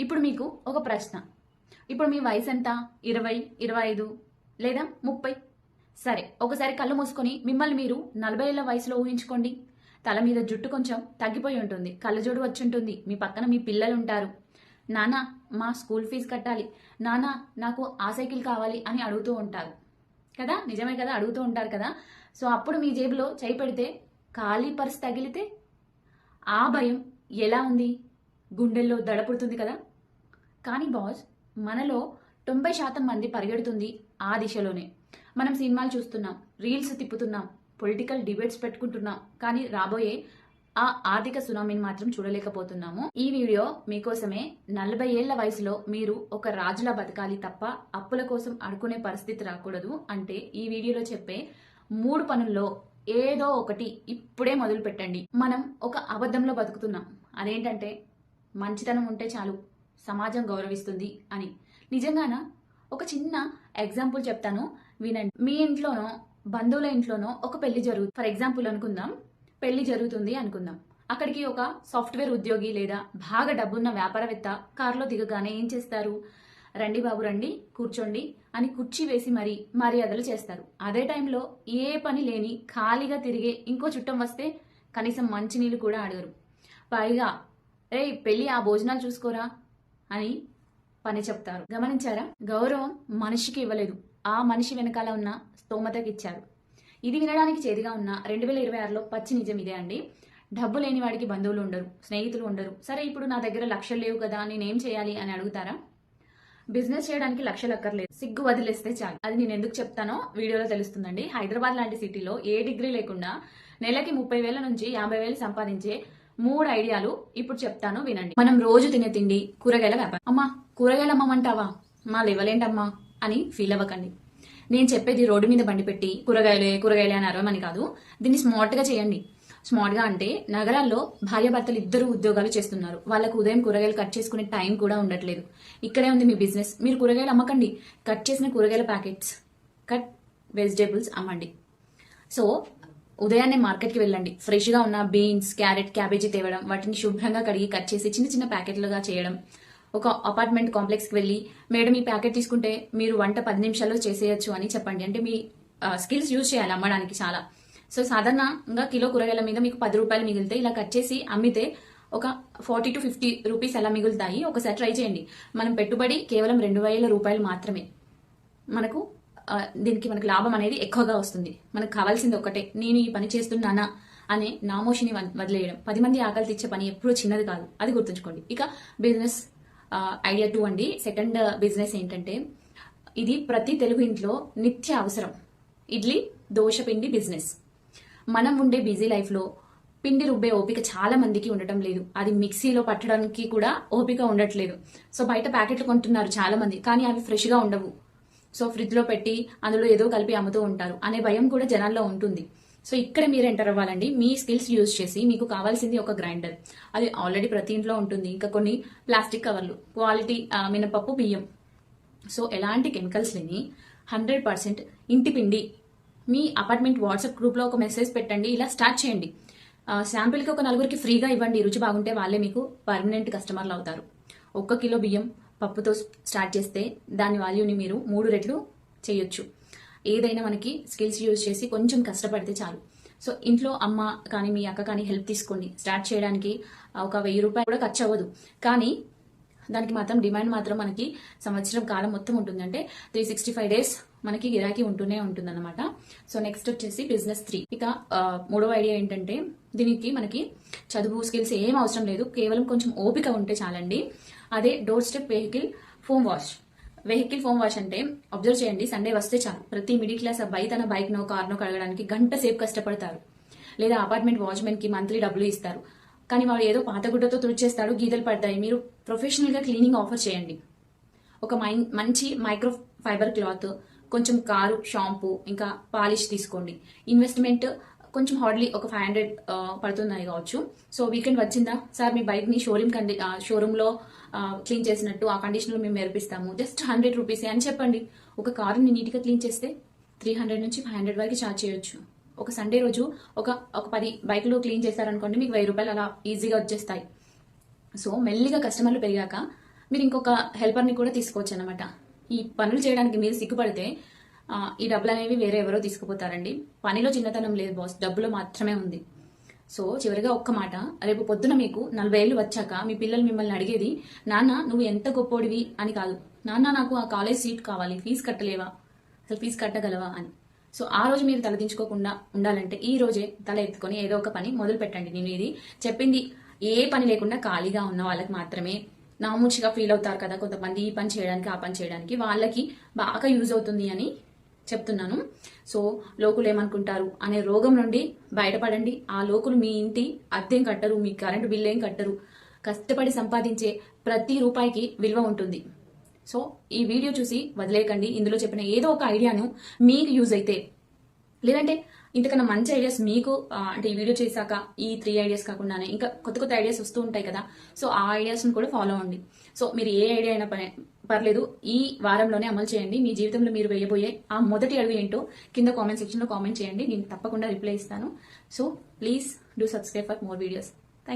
ఇప్పుడు మీకు ఒక ప్రశ్న. ఇప్పుడు మీ వయసు ఎంత? ఇరవై ఇరవై ఐదు లేదా ముప్పై? సరే ఒకసారి కళ్ళు మూసుకొని మిమ్మల్ని మీరు నలభై ఏళ్ళ వయసులో ఊహించుకోండి. తల మీద జుట్టు కొంచెం తగ్గిపోయి ఉంటుంది కళ్ళజోడు వచ్చి ఉంటుంది మీ పక్కన మీ పిల్లలు ఉంటారు నానా మా స్కూల్ ఫీజు కట్టాలి. నానా నాకు ఆ సైకిల్ కావాలి అని అడుగుతూ ఉంటారు. కదా? నిజమే కదా? అడుగుతూ ఉంటారు కదా? సో అప్పుడు మీ జేబులో చేయి పెడితే ఖాళీ పర్స్ తగిలితే ఆ భయం ఎలా ఉంది? గుండెల్లో దడపుడుతుంది కదా? కానీ బాస్ మనలో తొంభై శాతం మంది పరిగెడుతుంది ఆ దిశలోనే. మనం సినిమాలు చూస్తున్నాం రీల్స్ తిప్పుతున్నాం పొలిటికల్ డిబేట్స్ పెట్టుకుంటున్నాం కానీ రాబోయే ఆ ఆర్థిక సునామీని మాత్రం చూడలేకపోతున్నాము. ఈ వీడియో మీకోసమే నలభై ఏళ్ళ వయసులో మీరు ఒక రాజులా బతకాలి తప్ప అప్పుల కోసం అడుకునే పరిస్థితి రాకూడదు అంటే ఈ వీడియోలో చెప్పే మూడు పనుల్లో ఏదో ఒకటి ఇప్పుడే మొదలు పెట్టండి మనం ఒక అబద్ధంలో బతుకుతున్నాం. అదేంటంటే మంచితనం ఉంటే చాలు సమాజం గౌరవిస్తుంది అని. నిజంగానా ఒక చిన్న ఎగ్జాంపుల్ చెప్తాను వినండి. మీ ఇంట్లోనో బంధువుల ఇంట్లోనో ఒక పెళ్ళి జరుగు ఫర్ ఎగ్జాంపుల్ అనుకుందాం. పెళ్ళి జరుగుతుంది అనుకుందాం. అక్కడికి ఒక సాఫ్ట్వేర్ ఉద్యోగి లేదా బాగా డబ్బున్న వ్యాపారవేత్త కారులో దిగగానే ఏం చేస్తారు? రండి బాబు రండి కూర్చోండి అని కుర్చీ వేసి మరీ మర్యాదలు చేస్తారు. అదే టైంలో ఏ పని లేని ఖాళీగా తిరిగే ఇంకో చుట్టం వస్తే కనీసం మంచినీళ్ళు కూడా అడగరు పైగా రే పెళ్ళి ఆ భోజనాలు చూసుకోరా? అని పని చెప్తారు. గమనించారా? గౌరవం మనిషికి ఇవ్వలేదు. ఆ మనిషి వెనకాల ఉన్న స్తోమతకి ఇచ్చారు. ఇది వినడానికి చేదుగా ఉన్న రెండు వేల ఇరవై ఆరులో పచ్చి నిజం ఇదే అండి. డబ్బు లేని వాడికి బంధువులు ఉండరు స్నేహితులు ఉండరు. సరే ఇప్పుడు నా దగ్గర లక్షలు లేవు కదా నేనేం చేయాలి అని అడుగుతారా? బిజినెస్ చేయడానికి లక్షలు అక్కర్లేదు. సిగ్గు వదిలేస్తే చాలు. అది నేను ఎందుకు చెప్తానో వీడియోలో తెలుస్తుందండి. హైదరాబాద్ లాంటి సిటీలో ఏ డిగ్రీ లేకుండా నెలకి ముప్పై వేల నుంచి యాభై వేలు సంపాదించే మూడు ఐడియాలు ఇప్పుడు చెప్తాను వినండి. మనం రోజు తినే తిండి కూరగాయల వ్యాపారం. అమ్మా కూరగాయలు అమ్మమంటావా? మా లెవలేంటమ్మా? అని ఫీల్ అవ్వకండి. నేను చెప్పేది రోడ్డు మీద బండి పెట్టి కూరగాయలే కూరగాయలే అని అరవమని కాదు. దీన్ని స్మార్ట్గా చేయండి. స్మార్ట్గా అంటే నగరాల్లో భార్యాభర్తలు ఇద్దరు ఉద్యోగాలు చేస్తున్నారు. వాళ్ళకు ఉదయం కూరగాయలు కట్ చేసుకునే టైం కూడా ఉండట్లేదు. ఇక్కడే ఉంది మీ బిజినెస్. మీరు కూరగాయలు అమ్మకండి. కట్ చేసిన కూరగాయల ప్యాకెట్స్ కట్ వెజిటేబుల్స్ అమ్మండి. సో ఉదయాన్నే మార్కెట్కి వెళ్ళండి. ఫ్రెష్గా ఉన్న బీన్స్ క్యారెట్ క్యాబేజీ తేవడం వాటిని శుభ్రంగా కడిగి కట్ చేసి చిన్న చిన్న ప్యాకెట్లుగా చేయడం. ఒక అపార్ట్మెంట్ కాంప్లెక్స్కి వెళ్ళి మేడం ఈ ప్యాకెట్ తీసుకుంటే మీరు వంట పది నిమిషాల్లో చేసేయచ్చు అని చెప్పండి. అంటే మీ స్కిల్స్ యూజ్ చేయాలి అమ్మడానికి చాలా. సో సాధారణంగా కిలో కూరగాయల మీద మీకు పది రూపాయలు మిగిలితే ఇలా కట్ చేసి అమ్మితే ఒక ఫార్టీ టు ఫిఫ్టీ రూపీస్ అలా మిగులుతాయి. ఒకసారి ట్రై చేయండి. మనం పెట్టుబడి కేవలం రెండు వేల రూపాయలు మాత్రమే. మనకు దీనికి మనకు లాభం అనేది ఎక్కువగా వస్తుంది. మనకు కావాల్సింది ఒకటే నేను ఈ పని చేస్తున్నానా అనే నామోషిని వదిలేయడం. పది మంది ఆకలి తెచ్చే పని ఎప్పుడూ చిన్నది కాదు. అది గుర్తుంచుకోండి. ఇక బిజినెస్ ఐడియా టూ అండి. సెకండ్ బిజినెస్ ఏంటంటే ఇది ప్రతి తెలుగు ఇంట్లో నిత్య అవసరం. ఇడ్లీ దోశ పిండి బిజినెస్. మనం ఉండే బిజీ లైఫ్లో పిండి రుబ్బే ఓపిక చాలా మందికి ఉండటం లేదు. అది మిక్సీలో పట్టడానికి కూడా ఓపిక ఉండట్లేదు. సో బయట ప్యాకెట్లు కొంటున్నారు చాలా మంది కానీ అవి ఫ్రెష్గా ఉండవు. సో ఫ్రిడ్జ్లో పెట్టి అందులో ఏదో కలిపి అమ్ముతూ ఉంటారు అనే భయం కూడా జనాల్లో ఉంటుంది. సో ఇక్కడ మీరు ఎంటర్ అవ్వాలండి. మీ స్కిల్స్ యూజ్ చేసి మీకు కావాల్సింది ఒక గ్రైండర్. అది ఆల్రెడీ ప్రతి ఇంట్లో ఉంటుంది. ఇంకా కొన్ని ప్లాస్టిక్ కవర్లు క్వాలిటీ మినపప్పు బియ్యం. సో ఎలాంటి కెమికల్స్ లేని హండ్రెడ్ పర్సెంట్ ఇంటి పిండి. మీ అపార్ట్మెంట్ వాట్సాప్ గ్రూప్లో ఒక మెసేజ్ పెట్టండి. ఇలా స్టార్ట్ చేయండి. శాంపిల్కి ఒక నలుగురికి ఫ్రీగా ఇవ్వండి. రుచి బాగుంటే వాళ్ళే మీకు పర్మనెంట్ కస్టమర్లు అవుతారు. ఒక్క కిలో బియ్యం పప్పుతో స్టార్ట్ చేస్తే దాని వాల్యూని మీరు మూడు రెట్లు చేయొచ్చు. ఏదైనా మనకి స్కిల్స్ యూజ్ చేసి కొంచెం కష్టపడితే చాలు. సో ఇంట్లో అమ్మ కానీ మీ అక్క కానీ హెల్ప్ తీసుకోండి. స్టార్ట్ చేయడానికి ఒక వెయ్యి రూపాయలు కూడా ఖర్చు అవ్వదు. కానీ దానికి మాత్రం డిమాండ్ మాత్రం మనకి సంవత్సరం కాలం మొత్తం ఉంటుంది. అంటే త్రీ సిక్స్టీ ఫైవ్ డేస్ మనకి గిరాకీ ఉంటూనే ఉంటుందన్నమాట. సో నెక్స్ట్ వచ్చేసి బిజినెస్ త్రీ ఇక మూడవ ఐడియా ఏంటంటే దీనికి మనకి చదువు స్కిల్స్ ఏం అవసరం లేదు. కేవలం కొంచెం ఓపిక ఉంటే చాలండి. అదే door step vehicle foam wash vehicle foam wash అంటే అబ్జర్వ్ చేయండి సండే వస్తే చాలు. ప్రతి మిడిల్ క్లాస్ అబ్బాయి తన బైక్ నో కార్ నో కడగడానికి గంట సేపు కష్టపడతారు. లేదా అపార్ట్మెంట్ వాచ్మెన్కి మంత్లీ డబ్బులు ఇస్తారు. కానీ వాడు ఏదో పాత గుడ్డతో తుడిచేస్తాడు గీతలు పడతాయి. మీరు ప్రొఫెషనల్గా క్లీనింగ్ ఆఫర్ చేయండి. ఒక మంచి మైక్రో ఫైబర్ క్లాత్ కొంచెం కారు షాంపూ ఇంకా పాలిష్ తీసుకోండి. ఇన్వెస్ట్మెంట్ కొంచెం హార్డ్లీ ఒక ఫైవ్ హండ్రెడ్ uh, పడుతున్నాయి కావచ్చు. సో వీకెండ్ వచ్చిందా? సార్ మీ బైక్ని షోరూమ్ కండి uh, షోరూమ్లో uh, క్లీన్ చేసినట్టు ఆ కండిషన్లో మేము మెరిపిస్తాము జస్ట్ హండ్రెడ్ రూపీస్ అని చెప్పండి. ఒక కారుని నీట్గా క్లీన్ చేస్తే త్రీ హండ్రెడ్ నుంచి ఫైవ్ హండ్రెడ్ వరకు ఛార్జ్ చేయొచ్చు. ఒక సండే రోజు ఒక ఒక పది బైక్లు క్లీన్ చేశారనుకోండి మీకు వెయ్యి రూపాయలు అలా ఈజీగా వచ్చేస్తాయి. సో మెల్లిగా కస్టమర్లు పెరిగాక మీరు ఇంకొక హెల్పర్ని కూడా తీసుకోవచ్చు అనమాట ఈ పనులు చేయడానికి మీరు సిగ్గుపడితే ఈ డబ్బులు అనేవి వేరే ఎవరో తీసుకుపోతారండి. పనిలో చిన్నతనం లేదు బాస్ డబ్బులో మాత్రమే ఉంది. సో చివరిగా ఒక్క మాట. రేపు పొద్దున మీకు నలభై ఏళ్ళు వచ్చాక మీ పిల్లలు మిమ్మల్ని అడిగేది నాన్న నువ్వు ఎంత గొప్పోడివి? అని కాదు. నాన్న నాకు ఆ కాలేజ్ సీట్ కావాలి. ఫీజు కట్టలేవా? అసలు ఫీజు కట్టగలవా? అని. సో ఆ రోజు మీరు తలదించుకోకుండా ఉండాలంటే ఈ రోజే తల ఎత్తుకొని ఏదో ఒక పని మొదలు పెట్టండి. నేను ఇది చెప్పింది ఏ పని లేకుండా ఖాళీగా ఉన్న వాళ్ళకి మాత్రమే. నామూచిగా ఫీల్ అవుతారు కదా కొంతమంది ఈ పని చేయడానికి ఆ పని చేయడానికి. వాళ్ళకి బాగా యూజ్ అవుతుంది అని చెప్తున్నాను. సో లోకులు ఏమనుకుంటారు? అనే రోగం నుండి బయటపడండి. ఆ లోకులు మీ ఇంటి అద్దెం కట్టరు మీ కరెంటు బిల్లు ఏం కట్టరు. కష్టపడి సంపాదించే ప్రతి రూపాయికి విలువ ఉంటుంది. సో ఈ వీడియో చూసి వదిలేయకండి. ఇందులో చెప్పిన ఏదో ఒక ఐడియాను మీకు యూజ్ అయితే. లేదంటే ఇంతకన్నా మంచి ఐడియాస్ మీకు అంటే ఈ వీడియో చేశాక ఈ త్రీ ఐడియాస్ కాకుండానే ఇంకా కొత్త కొత్త ఐడియాస్ వస్తూ ఉంటాయి కదా సో ఆ ఐడియాస్ని కూడా ఫాలో అవ్వండి. సో మీరు ఏ ఐడియా అయినా పర్లేదు ఈ వారంలోనే అమలు చేయండి. మీ జీవితంలో మీరు వేయబోయే ఆ మొదటి అడుగు ఏంటో కింద కామెంట్ సెక్షన్లో కామెంట్ చేయండి. నేను తప్పకుండా రిప్లై ఇస్తాను. So please do subscribe for more videos